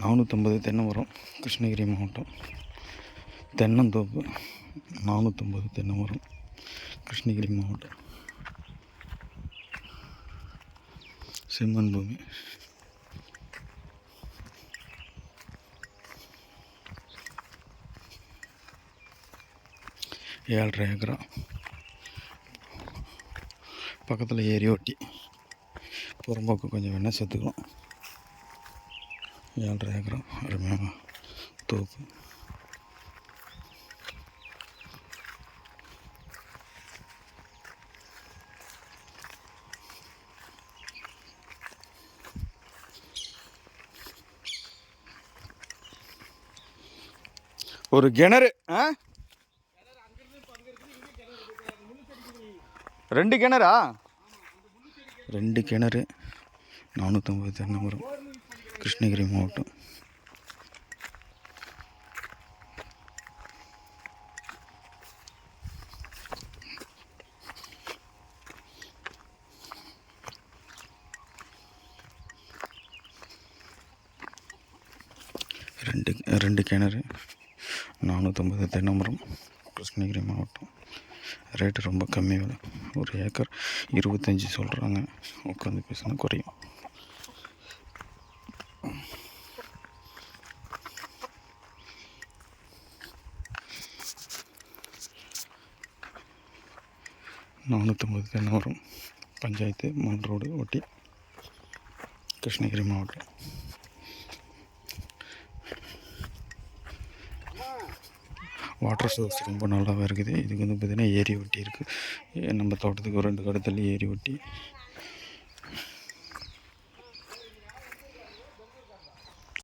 நானூற்றம்பது தென்னை மரம் கிருஷ்ணகிரி மாவட்டம். தென்னந்தோப்பு நானூற்றம்பது தென்னை மரம் கிருஷ்ணகிரி மாவட்டம். சிம்மன் பூமி. ஏழரை ஏக்கரா. பக்கத்தில் ஏரி ஒட்டி புறம்போக்கு கொஞ்சம் வேணால் சேர்த்துக்கலாம் ஏழரை ஏக்கரம் அருமையாக தோப்பு ஒரு கிணறு ஆ? ரெண்டு கிணறா? ரெண்டு கிணறு நானூற்றம்பது தென்னை மரம். கிருஷ்ணகிரி மாவட்டம். ரெண்டு ரெண்டு கிணறு நானூற்றம்பது தினமரம் கிருஷ்ணகிரி மாவட்டம். ரேட்டு ரொம்ப கம்மி விலை. ஒரு ஏக்கர் இருபத்தஞ்சி சொல்கிறாங்க உட்காந்து பேசினா குறையும். நானூற்றம்பது தென்னை பஞ்சாயத்து மண் ரோடு ஒட்டி கிருஷ்ணகிரி மாவட்டம். வாட்டர் சோர்ஸ் ரொம்ப நல்லாவே இருக்குது. இதுக்கு வந்து பார்த்திங்கன்னா ஏரி ஒட்டி இருக்குது நம்ம தோட்டத்துக்கு ஒரு ரெண்டு கடத்தல் ஏரி ஒட்டி